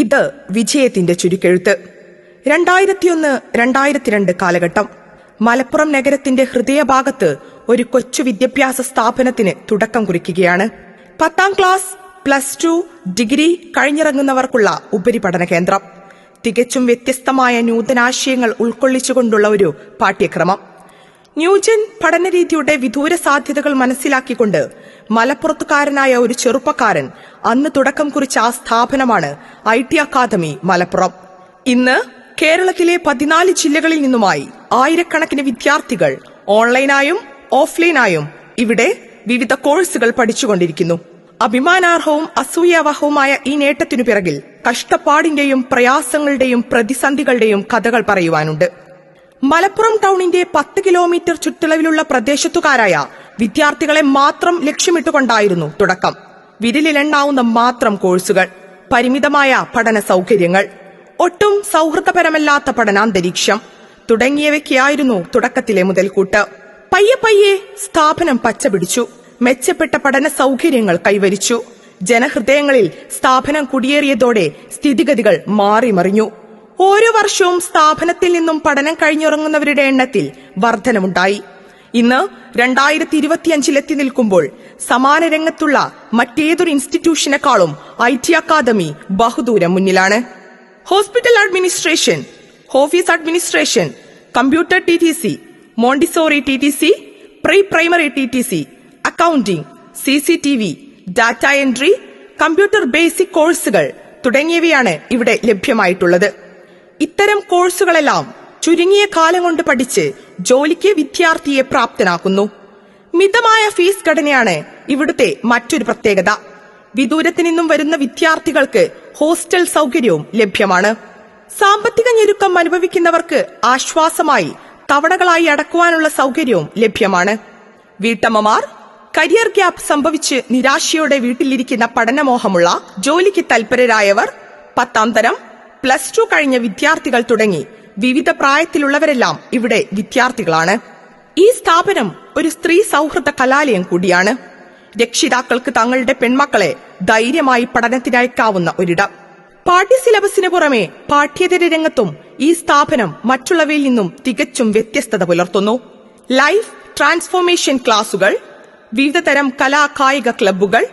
ഇത് വിജയത്തിന്റെ ചുരുക്കെഴുത്ത്. രണ്ടായിരത്തിയൊന്ന് രണ്ടായിരത്തി രണ്ട് കാലഘട്ടം. മലപ്പുറം നഗരത്തിന്റെ ഹൃദയഭാഗത്ത് ഒരു കൊച്ചു വിദ്യാഭ്യാസ സ്ഥാപനത്തിന് തുടക്കം കുറിക്കുകയാണ്. പത്താം ക്ലാസ് പ്ലസ് ടു ഡിഗ്രി കഴിഞ്ഞിറങ്ങുന്നവർക്കുള്ള ഉപരിപഠന കേന്ദ്രം. തികച്ചും വ്യത്യസ്തമായ നൂതനാശയങ്ങൾ ഉൾക്കൊള്ളിച്ചുകൊണ്ടുള്ള ഒരു പാഠ്യക്രമം. ന്യൂജൻ പഠനരീതിയുടെ വിദൂര സാധ്യതകൾ മനസ്സിലാക്കിക്കൊണ്ട് മലപ്പുറത്തുകാരനായ ഒരു ചെറുപ്പക്കാരൻ അന്ന് തുടക്കം കുറിച്ച ആ സ്ഥാപനമാണ് ഐ ടി അക്കാദമി മലപ്പുറം. ഇന്ന് കേരളത്തിലെ പതിനാല് ജില്ലകളിൽ നിന്നുമായി ആയിരക്കണക്കിന് വിദ്യാർത്ഥികൾ ഓൺലൈനായും ഓഫ്ലൈനായും ഇവിടെ വിവിധ കോഴ്സുകൾ പഠിച്ചുകൊണ്ടിരിക്കുന്നു. അഭിമാനാർഹവും അസൂയാവഹവുമായ ഈ നേട്ടത്തിനു പിറകിൽ കഷ്ടപ്പാടിന്റെയും പ്രയാസങ്ങളുടെയും പ്രതിസന്ധികളുടെയും കഥകൾ പറയുവാനുണ്ട്. മലപ്പുറം ടൗണിന്റെ പത്ത് കിലോമീറ്റർ ചുറ്റളവിലുള്ള പ്രദേശത്തുകാരായ വിദ്യാർത്ഥികളെ മാത്രം ലക്ഷ്യമിട്ടുകൊണ്ടായിരുന്നു തുടക്കം. വിരലിലെണ്ണാവുന്ന മാത്രം കോഴ്സുകൾ പരിമിതമായ പഠന സൗകര്യങ്ങൾ ഒട്ടും സൗഹൃദപരമല്ലാത്ത പഠനാന്തരീക്ഷം തുടങ്ങിയവയ്ക്കായിരുന്നു തുടക്കത്തിലെ മുതൽക്കൂട്ട്. പയ്യെ പയ്യെ സ്ഥാപനം പച്ചപിടിച്ചു മെച്ചപ്പെട്ട പഠന സൗകര്യങ്ങൾ കൈവരിച്ചു. ജനഹൃദയങ്ങളിൽ സ്ഥാപനം കുടിയേറിയതോടെ സ്ഥിതിഗതികൾ മാറിമറിഞ്ഞു. ഓരോ വർഷവും സ്ഥാപനത്തിൽ നിന്നും പഠനം കഴിഞ്ഞിറങ്ങുന്നവരുടെ എണ്ണത്തിൽ വർധനമുണ്ടായി. ഇന്ന് രണ്ടായിരത്തി ഇരുപത്തിയഞ്ചിലെത്തി നിൽക്കുമ്പോൾ സമാന രംഗത്തുള്ള മറ്റേതൊരു ഇൻസ്റ്റിറ്റ്യൂഷനെക്കാളും ഐ ടി അക്കാദമി ബഹുദൂരം മുന്നിലാണ്. Hospital administration office administration computer T T C Montessori T T C pre primary T T C accounting C C T V data entry computer basic കോഴ്സുകൾ തുടങ്ങിയവയാണ് ഇവിടെ ലഭ്യമായിട്ടുള്ളത്. ഇത്തരം കോഴ്സുകളെല്ലാം ചുരുങ്ങിയ കാലം കൊണ്ട് പഠിച്ച് ജോലിക്ക് വിദ്യാർത്ഥിയെ പ്രാപ്തനാക്കുന്നു. മിതമായ ഫീസ് ഘടനയാണ് ഇവിടുത്തെ മറ്റൊരു പ്രത്യേകത. വിദൂരത്തു നിന്നും വരുന്ന വിദ്യാർത്ഥികൾക്ക് ഹോസ്റ്റൽ സൗകര്യവും ലഭ്യമാണ്. സാമ്പത്തിക ഞെരുക്കം അനുഭവിക്കുന്നവർക്ക് ആശ്വാസമായി തവണകളായി അടക്കുവാനുള്ള സൗകര്യവും ലഭ്യമാണ്. വീട്ടമ്മമാർ കരിയർ ഗ്യാപ്പ് സംഭവിച്ച് നിരാശയോടെ വീട്ടിലിരിക്കുന്ന പഠനമോഹമുള്ള ജോലിക്ക് തൽപരരായവർ പത്താം തരം പ്ലസ് ടു കഴിഞ്ഞ വിദ്യാർത്ഥികൾ തുടങ്ങി വിവിധ പ്രായത്തിലുള്ളവരെല്ലാം ഇവിടെ വിദ്യാർത്ഥികളാണ്. ഈ സ്ഥാപനം ഒരു സ്ത്രീ സൗഹൃദ കലാലയം കൂടിയാണ്. രക്ഷിതാക്കൾക്ക് തങ്ങളുടെ പെൺമക്കളെ ധൈര്യമായി പഠനത്തിനയക്കാവുന്ന ഒരിടം. പാഠ്യ സിലബസിന് പുറമെ പാഠ്യേതര രംഗത്തും ഈ സ്ഥാപനം മറ്റുള്ളവയിൽ നിന്നും തികച്ചും വ്യത്യസ്തത പുലർത്തുന്നു. ലൈഫ് ട്രാൻസ്ഫോർമേഷൻ ക്ലാസുകൾ വിവിധതരം കലാ കായിക ക്ലബ്ബുകൾ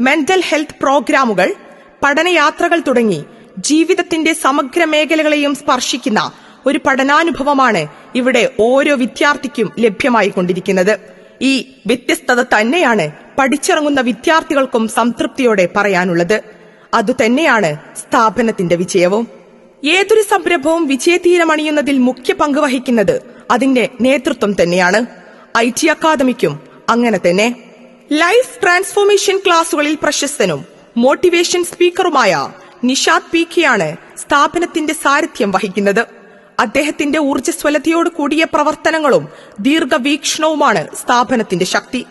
മെന്റൽ ഹെൽത്ത് പ്രോഗ്രാമുകൾ പഠനയാത്രകൾ തുടങ്ങി ജീവിതത്തിന്റെ സമഗ്ര മേഖലകളെയും സ്പർശിക്കുന്ന ഒരു പഠനാനുഭവമാണ് ഇവിടെ ഓരോ വിദ്യാർത്ഥിക്കും ലഭ്യമായി കൊണ്ടിരിക്കുന്നത് ഈ വ്യത്യസ്തത തന്നെയാണ് പഠിച്ചിറങ്ങുന്ന വിദ്യാർത്ഥികൾക്കും സംതൃപ്തിയോടെ പറയാനുള്ളത്. അതുതന്നെയാണ് സ്ഥാപനത്തിന്റെ വിജയവും. ഏതൊരു സംരംഭവും വിജയതീരമണിയുന്നതിൽ മുഖ്യ പങ്ക് വഹിക്കുന്നത് അതിന്റെ നേതൃത്വം തന്നെയാണ്. ഐ ടി അക്കാദമിക്കും അങ്ങനെ തന്നെ. ലൈഫ് ട്രാൻസ്ഫോർമേഷൻ ക്ലാസുകളിൽ പ്രശസ്തനും മോട്ടിവേഷൻ സ്പീക്കറുമായ നിഷാദ് പി കെയാണ് സ്ഥാപനത്തിന്റെ സാരഥ്യം വഹിക്കുന്നത്. അദ്ദേഹത്തിന്റെ ഊർജസ്വലതയോട് കൂടിയ പ്രവർത്തനങ്ങളും ദീർഘവീക്ഷണവുമാണ് സ്ഥാപനത്തിന്റെ ശക്തി.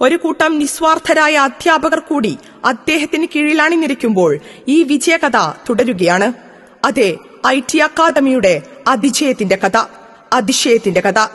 ഒരു കൂട്ടം നിസ്വാർത്ഥരായ അധ്യാപകർ കൂടി അദ്ദേഹത്തിന് കീഴിലണിഞ്ഞിരിക്കുമ്പോൾ ഈ വിജയകഥ തുടരുകയാണ്. അതെ ഐ ടി അക്കാദമിയുടെ അതിജയത്തിന്റെ കഥ. അതിശയത്തിന്റെ കഥ.